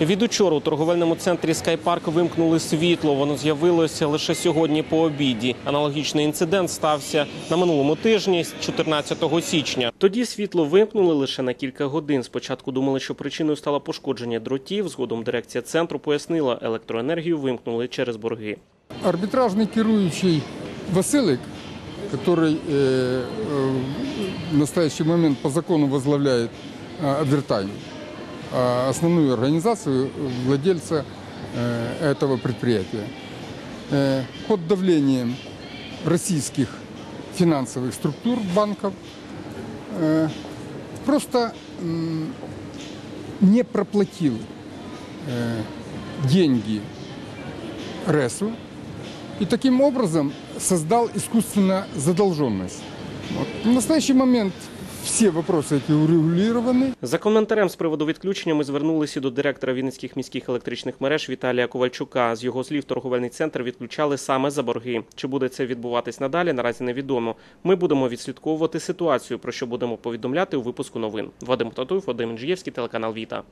Від учора у торговельному центрі Скайпарк вимкнули світло. Воно з'явилося лише сьогодні по обіді. Аналогічний інцидент стався на минулому тижні, 14 січня. Тоді світло вимкнули лише на кілька годин. Спочатку думали, що причиною стало пошкодження дротів. Згодом дирекція центру пояснила, електроенергію вимкнули через борги. Арбитражный керующий Василик, который э, э, в настоящий момент по закону возглавляет э, Адвертайм, а основную организацию владельца э, этого предприятия, э, под давлением российских финансовых структур, банков, э, просто не проплатил деньги РЭСу, и таким образом создал искусственно задолженность. В настоящий момент все вопросы эти урегулированы. За коментарем з приводу відключення ми звернулися до директора Вінницьких міських електричних мереж Віталія Ковальчука. З його слів, торговельний центр відключали саме за борги. Чи буде це відбуватись надалі? Наразі невідомо. Ми будемо відслідковувати ситуацію, про що будемо повідомляти у випуску новин. Вадим Татуєв, Вадим Інжиєвський, телеканал Віта.